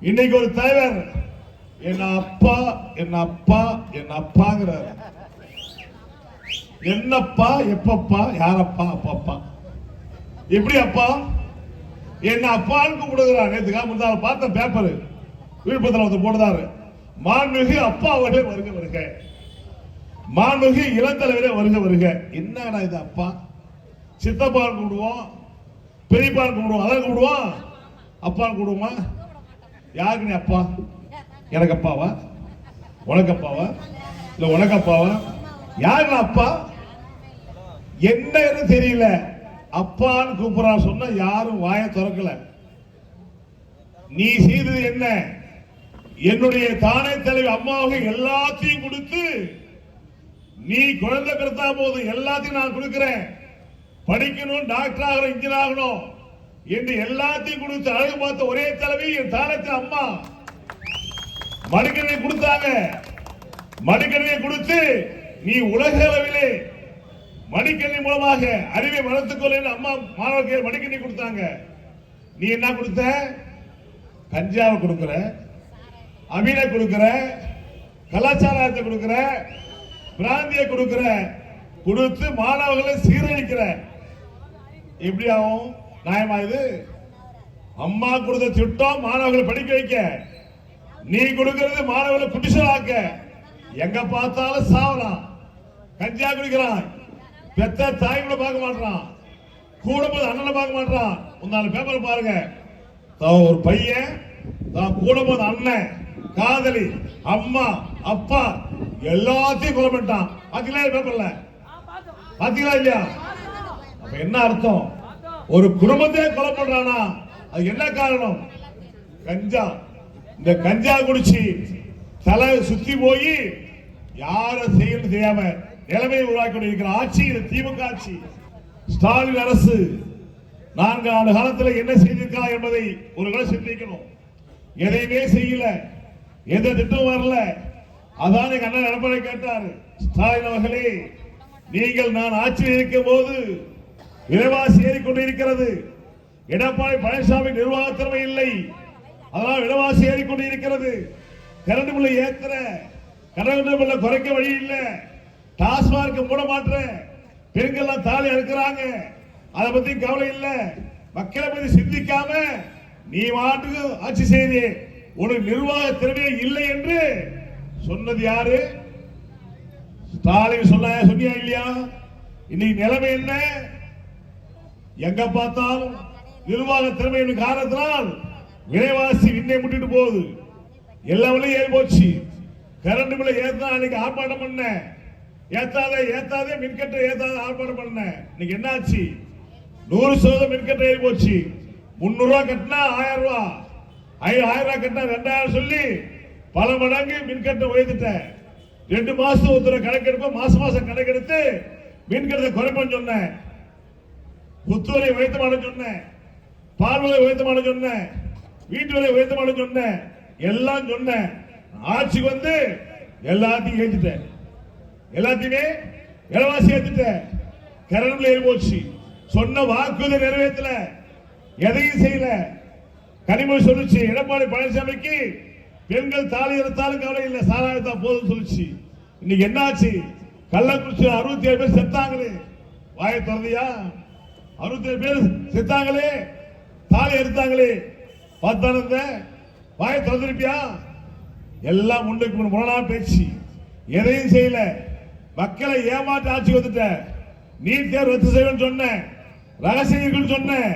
இன்னைக்கு ஒரு தலைவர். என் அப்பா என் அப்பா என் அப்பாங்கிறார். என்னப்பா எப்பப்பா யாரப்பா அப்பப்பா. எப்படி அப்பா? என்ன அப்பான்னு கூப்பிடுகிறார். நேற்றுக்கா முந்தாள் பார்த்த பேப்பர் விழுப்புரத்தில் வந்து போடுறாரு மாண்புமிகு அப்பா அவர்களே வருக வருக. மாண்புமிகு இளந்தலைவரே வருக வருக. என்னடா இது அப்பா? சித்தப்பான்னு கூப்பிடுவோம். பெரியப்பான்னு கூப்பிடுவோம். அதான் கூப்பிடுவோம். அப்பான்னு கூப்பிடுவோமா? யாருக்கு நீ அப்பா? எனக்கு அப்பாவா? உனக்கு அப்பாவா? இல்ல உனக்கு அப்பாவா? யாரு அப்பா? என்னன்னு தெரியல. அப்பான்னு கூப்பிடா சொன்ன யாரும் வாய திறக்கல. நீ செய்தது என்ன? என்னுடைய தானே தலைவி அம்மாவுக்கு எல்லாத்தையும் கொடுத்து நீ குழந்தை பிறந்தா போது எல்லாத்தையும் நான் கொடுக்கிறேன். படிக்கணும் டாக்டர் ஆகணும் இன்ஜினியர் ஆகணும். என்று எல்லாத்தையும் கொடுத்து அழகு பார்த்த ஒரே தலைவி என் தானத்தின் அம்மா. மடிக்கணியை கொடுத்தாங்க. மடிக்கணியை கொடுத்து நீ உலக அளவிலே மடிக்கணி மூலமாக அறிவை வளர்த்துக்கொள்ள அம்மா மாணவர்கள் மடிக்கணி கொடுத்தாங்க. நீ என்ன கொடுத்த? கஞ்சாவை கொடுக்கிற அமீனை கொடுக்கிற கலாச்சாரத்தை கொடுக்கிற பிராந்திய கொடுக்கிற கொடுத்து மாணவர்களை சீரழிக்கிற. எப்படி ஆகும்? நியாயமா இது அம்மா கொடுத்த திட்டம் மாணவர்களை படிக்க வைக்க. நீ கொடுக்கிறது மாணவர்களை குடிசலாக்க எங்க பார்த்தாலும் சாவலாம். கஞ்சா குடிக்கிறான். பெத்த தாய் கூட பார்க்க மாட்டான் கூட போது அண்ணனை பார்க்க மாட்டான் முந்தான பேப்பர் பாருங்க. தான் ஒரு பையன் தான் கூட போது அண்ணன் காதலி அம்மா அப்பா எல்லாத்தையும் கொலை பண்ணிட்டான். பாத்தீங்களா பேப்பர்ல? பாத்தீங்களா இல்லையா? அப்ப என்ன அர்த்தம்? ஒரு குடும்பத்தையே கொலை பண்றானா? அது என்ன காரணம்? கஞ்சா. இந்த கஞ்சா குடிச்சு தலை சுத்தி போய் யார செய்யணும் செய்யாம நிலைமையை உருவாக்கி கொண்டிருக்கிற ஆட்சி இது திமுக ஆட்சி. ஸ்டாலின் அரசு நான்கு ஆண்டு காலத்தில் என்ன செய்திருக்கலாம் என்பதை ஒரு கணம் சிந்திக்கணும். எதையுமே செய்யல. எந்த திட்டம் வரல. அதான் எங்க அண்ணன் எடப்பாடி கேட்டார். ஸ்டாலின் அவர்களே நீங்கள் நான் ஆட்சியில் இருக்கும் போது விலைவாசி ஏறிக்கொண்டிருக்கிறது. எடப்பாடி பழனிசாமி நிர்வாக திறமை இல்லை. அதனால் விலைவாசி ஏறிக்கொண்டிருக்கிறது. கரண்ட் பில்லை ஏத்துற கரண்ட் பில்லை குறைக்க வழி இல்லை. டாஸ்மார்க் மூட மாற்ற பெண்கள் தாலி அறுக்கிறாங்க. அதை பத்தி கவலை இல்லை. மக்களை பத்தி சிந்திக்காம நீ மாட்டுக்கு ஆட்சி செய்தி. உனக்கு நிர்வாக திறமையே இல்லை என்று சொன்னது யாரு? ஸ்டாலின் சொன்ன சொன்னியா இல்லையா? இன்னைக்கு நிலைமை என்ன? எங்க பார்த்தாலும் நிர்வாக திறமையின் காரணத்தினால் விலைவாசி விண்ணை முட்டிட்டு போகுது. எல்லா விலையும் ஏறி போச்சு. கரண்ட் பில்லை ஏத்தா அன்னைக்கு ஆர்ப்பாட்டம் பண்ண. ஏத்தாதே ஏத்தாதே மின்கட்டை ஏத்தாத ஆர்ப்பாட்டம் பண்ண. இன்னைக்கு என்னாச்சு? நூறு சதவீதம் மின்கட்டை ஏறி போச்சு. முன்னூறு ரூபா கட்டினா ஆயிரம் ரூபா ஆயிரம் ரூபாய் கட்டினா ரெண்டாயிரம் சொல்லி பல மடங்கு மின்கட்டை உயர்த்திட்டேன் ரெண்டு மாசம் ஒருத்தர கணக்கெடுப்ப மாசம் மாசம் கணக்கெடுத்து மின்கட்டத்தை குறைப்பேன்னு சொன்னேன். புத்துவரை உயர்த்தமான சொன்னேன். பால் விலை உயர்த்தமான சொன்னேன். வீட்டு விலை உயர்த்தமான சொன்னேன். எல்லாம் சொன்னேன். ஆட்சிக்கு வந்து எல்லாத்தையும் ஏற்றிட்டேன் எல்லாத்தையுமே இலவாசி ஏற்றிட்டேன் கரண்ட் ஏறி போச்சு. சொன்ன வாக்குறுதி நிறைவேற்றல எதையும் செய்யல. கனிமொழி சொல்லுச்சு எடப்பாடி பழனிசாமிக்கு பெண்கள் தாலி எடுத்தாலும் கவலை இல்லை. சாராயத்தா போதும் சொல்லுச்சு. இன்னைக்கு என்னாச்சு? கள்ளக்குறிச்சி அறுபத்தி ஏழு பேர் செத்தாங்களே. வாயை திறந்தியா? அறுபத்தேழு பேர் செத்தாங்களே தாலி எடுத்தாங்களே. பார்த்தானந்த வாயை திறந்திருப்பியா? எல்லாம் முன்னுக்கு முன் முரணா பேச்சு. எதையும் செய்யல. மக்களை ஏமாற்ற ஆட்சி வந்துட்ட. நீட் தேர்வு ரத்து செய்வேன்னு சொன்னேன். ரகசியங்கள் சொன்னேன்.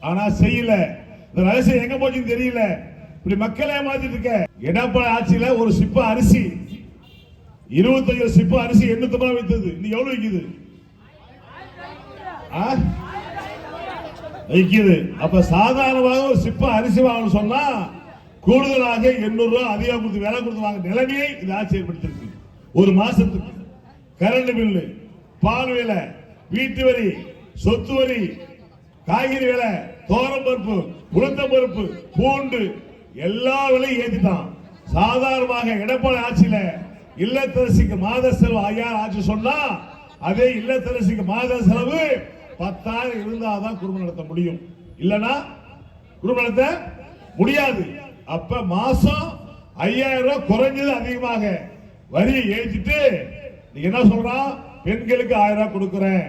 ஆனா செய்யல. இந்த ரகசியம் எங்க போச்சுன்னு தெரியல. இப்படி மக்களை ஏமாத்திட்டு இருக்க. எடப்பாடி ஆட்சியில ஒரு சிப்ப அரிசி. இருபத்தஞ்சு சிப்ப அரிசி எண்ணூத்தி ரூபாய் வித்தது. இன்னைக்கு எவ்வளவு விற்குது ஆ? விற்கிது அப்ப சாதாரணமாக ஒரு சிப்ப அரிசி வாங்கணும் சொன்னா கூடுதலாக எண்ணூறு ரூபாய் அதிகம் கொடுத்து விலை கொடுத்து வாங்க நிலைமையை இது ஆச்சரியப்படுத்திருக்கு. ஒரு மாசத்துக்கு. கரண்ட் பில்லு பால் விலை வீட்டு வரி சொத்து வரி காய்கறி விலை தோரம் பருப்பு உளுத்தம் பருப்பு பூண்டு எல்லா விலையும் ஏற்றிட்டான் சாதாரணமாக எடப்பாடி ஆட்சியில இல்லத்தரசிக்கு மாத செலவு ஐயாயிரம் ஆட்சி சொன்னா அதே இல்லத்தரசிக்கு மாத செலவு பத்தாயிரம் இருந்தாதான் குடும்பம் நடத்த முடியும். இல்லனா குடும்பம் நடத்த முடியாது. அப்ப மாசம் ஐயாயிரம் ரூபாய் குறைஞ்சது அதிகமாக. வரியை ஏற்றிட்டு நீ என்ன சொல்றான் பெண்களுக்கு ஆயிரம் ரூபாய் கொடுக்கிறேன்.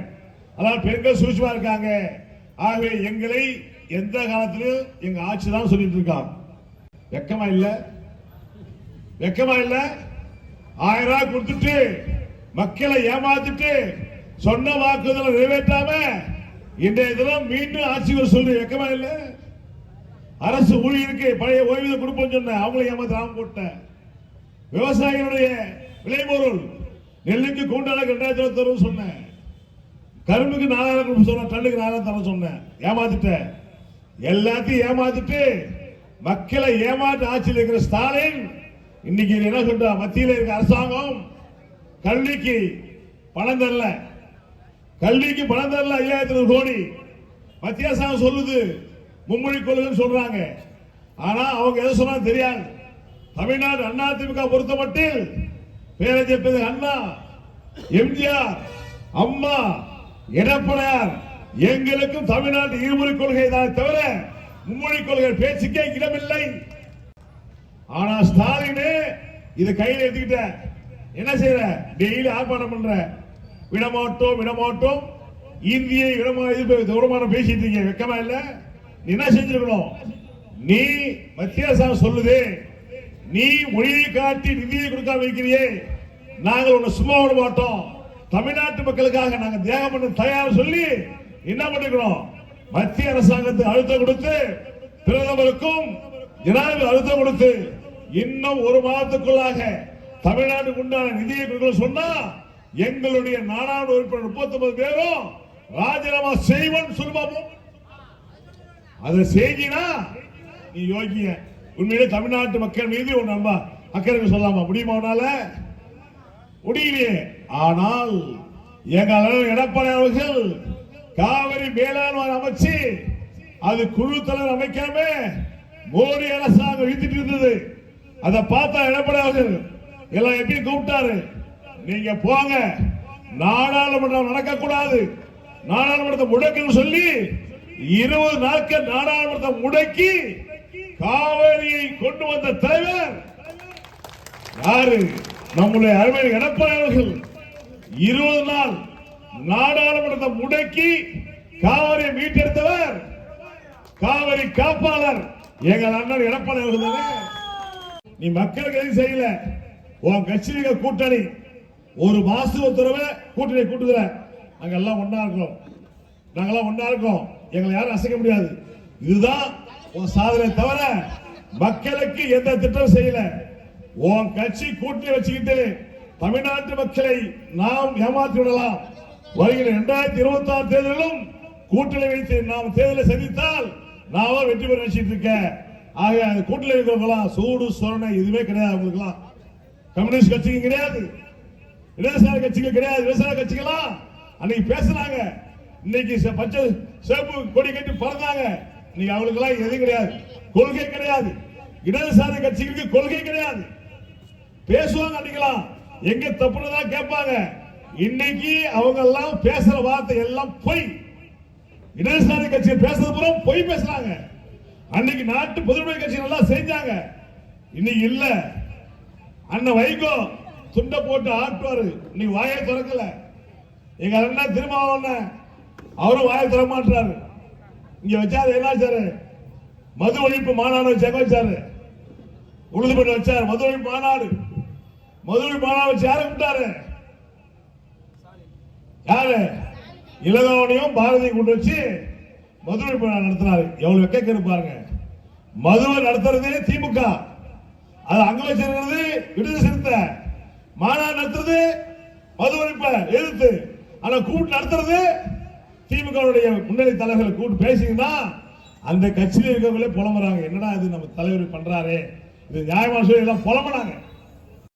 அதாவது பெண்கள் சூட்சமா இருக்காங்க. ஆகவே எங்களை எந்த காலத்திலும் எங்க ஆட்சி தான் சொல்லிட்டு இருக்கான். வெக்கமா இல்ல? வெக்கமா இல்ல? ஆயிரம் ரூபாய் கொடுத்துட்டு மக்களை ஏமாத்திட்டு சொன்ன வாக்குதலை நிறைவேற்றாம இன்றைய தினம் மீண்டும் ஆட்சி வர சொல்லி வெக்கமா இல்ல? அரசு ஊழியருக்கு பழைய ஓய்வூதியம் கொடுப்போம் சொன்ன அவங்களை ஏமாத்திராம போட்டேன். விவசாயிகளுடைய விளைபொருள் நெல்லுக்கு கூண்டால ரெண்டாயிரத்தி இருபத்தி தரும் சொன்னேன். கரும்புக்கு நாலாயிரம் சொன்ன டன்னுக்கு நாலாயிரம் தர சொன்னேன். ஏமாத்திட்டேன். எல்லாத்தையும் ஏமாத்திட்டு மக்களை ஏமாற்ற ஆட்சியில் இருக்கிற ஸ்டாலின் இன்னைக்கு என்ன சொல்ற? மத்தியில் இருக்க அரசாங்கம் கல்விக்கு பணம் தரல. கல்விக்கு பணம் தரல ஐயாயிரத்தி நூறு கோடி. மத்திய அரசாங்கம் சொல்லுது மும்மொழி கொள்கைன்னு சொல்றாங்க. ஆனா அவங்க எதை சொன்னா தெரியாது. தமிழ்நாடு அண்ணா திமுக பொறுத்த மட்டில் பேரஞ்சப்பது அண்ணா எம்ஜிஆர் அம்மா எடப்பாடியார் எங்களுக்கும் தமிழ்நாட்டு இருமொழி கொள்கை தான் தவிர மும்மொழி கொள்கை பேச்சுக்கே இடமில்லை. ஆனா ஸ்டாலின் இதை கையில் எடுத்துக்கிட்ட என்ன செய்யற? டெய்லி ஆர்ப்பாட்டம் பண்ற. விடமாட்டோம் விடமாட்டோம் இந்தியை விடமா இது விடமானம் பேசிட்டு இருக்கீங்க. வெக்கமா இல்ல? நீ என்ன செஞ்சிருக்கணும்? நீ மத்திய அரசாங்கம் சொல்லுது. நீ மொழியை காட்டி நிதியை கொடுக்காம இருக்கிறியே. நாங்கள் உன்னை சும்மா விட மாட்டோம். தமிழ்நாட்டு மக்களுக்காக நாங்கள் தியாகம் பண்ண தயார் சொல்லி என்ன பண்ணிருக்கிறோம்? மத்திய அரசாங்கத்துக்கு அழுத்தம் கொடுத்து பிரதமருக்கும் ஜனாதிபதி அழுத்தம் கொடுத்து இன்னும் ஒரு மாதத்துக்குள்ளாக தமிழ்நாட்டுக்கு உண்டான நிதியை கொடுக்கணும் சொன்னா எங்களுடைய நாடாளுமன்ற உறுப்பினர் முப்பத்தி ஒன்பது பேரும் ராஜினாமா செய்வன் சொல்லுவோம் அதை செய்தினா நீ யோகிய. உண்மையிலே தமிழ்நாட்டு மக்கள் மீது ஒரு நம்ப அக்கறைக்கு சொல்லாமா முடியுமா உன்னால? முடியலையே. ஆனால் எங்கள் எடப்பாடி அவர்கள் காவிரி மேலாண்மை அமைச்சு அது குழு தலைவர் அமைக்காம மோடி அரசாங்கம் இழுத்துட்டு இருந்தது. அதை பார்த்தா எடப்பாடி அவர்கள் எல்லாம் எப்படி கூப்பிட்டாரு? நீங்க போங்க. நாடாளுமன்றம் நடக்கக்கூடாது. நாடாளுமன்றத்தை முடக்குன்னு சொல்லி இருபது நாட்கள் நாடாளுமன்றத்தை முடக்கி காவேரியை கொண்டு வந்த தலைவர் யாரு? நம்முடைய அருமை எடப்பாடி அவர்கள். இருபது நாள் நாடாளுமன்றத்தை முடக்கி காவிரியை மீட்டெடுத்தவர் காவிரி காப்பாளர் எங்கள் அண்ணன் எடப்பாடி அவர்கள் நீ மக்களுக்கு எதுவும் செய்யல. உன் கட்சி கூட்டணி ஒரு மாசத்து ஒரு தடவை கூட்டணி கூட்டுகிற நாங்க எல்லாம் ஒன்னா இருக்கிறோம் நாங்கெல்லாம் ஒன்னா இருக்கோம். எங்களை யாரும் அசைக்க முடியாது. இதுதான் உன் சாதனை தவிர மக்களுக்கு எந்த திட்டம் செய்யல. உன் கட்சி கூட்டணி வச்சுக்கிட்டு தமிழ்நாட்டு மக்களை நாம் ஏமாற்றி விடலாம். வருகிற இரண்டாயிரத்தி இருபத்தி ஆறு தேர்தலிலும் கூட்டணி வைத்து நாம் தேர்தலை சந்தித்தால் நாம வெற்றி பெற வச்சுட்டு இருக்கேன் ஆக அந்த கூட்டணி வைக்கிறவங்களாம் சூடு சொரணை எதுவுமே கிடையாது அவங்களுக்குலாம் கம்யூனிஸ்ட் கட்சிக்கு கிடையாது. இடதுசாரி கட்சிகள் கிடையாது விவசாய கட்சிகளா? அன்னைக்கு பேசுனாங்க. இன்னைக்கு பச்சை சேப்பு கொடி கட்டி பறந்தாங்க. இன்னைக்கு அவங்களுக்கு எல்லாம் எதுவும் கிடையாது. கொள்கை கிடையாது. இடதுசாரி கட்சிகளுக்கு கொள்கை கிடையாது. பேசுவாங்க அன்னைக்கலாம் எங்க தான் கேட்பாங்க. இன்னைக்கு அவங்க எல்லாம் பேசுற வார்த்தை எல்லாம் பொய். இடதுசாரி கட்சி பேசுறது பூரா பொய் பேசுறாங்க. அன்னைக்கு நாட்டு பொதுமை கட்சி நல்லா செஞ்சாங்க. இன்னைக்கு இல்ல. அண்ணன் வைகோ துண்டை போட்டு ஆட்டுவாரு. நீ வாயை திறக்கல. எங்க அண்ணன் திருமாவளவன் அவரும் வாயை திற மாட்டாரு இங்க வச்சாரு என்ன சாரு மது ஒழிப்பு மாநாடு வச்சாங்க வச்சாரு. உழுதுபடி வச்சாரு. மது ஒழிப்பு மாநாடு. மது ஒழிப்பு மாநாடு வச்சு யாரு விட்டாரு யாரு? இளகவனையும் பாரதியை கொண்டு வச்சு மது ஒழிப்பு மாநாடு நடத்தினாரு. எவ்வளவு வெக்க பாருங்க. மதுவை நடத்துறதே திமுக. அது அங்க வச்சிருக்கிறது விடுதலை சிறுத்தை. மாநாடு நடத்துறது மது எதிர்த்து. ஆனா கூட்டு நடத்துறது திமுகவுடைய முன்னணி தலைவர்கள் கூட்டு பேசிங்கன்னா அந்த கட்சியில் இருக்கவங்களே புலம்புறாங்க. என்னடா இது நம்ம தலைவர் பண்றாரு? இது நியாயமான சொல்லி எல்லாம் புலம்புறாங்க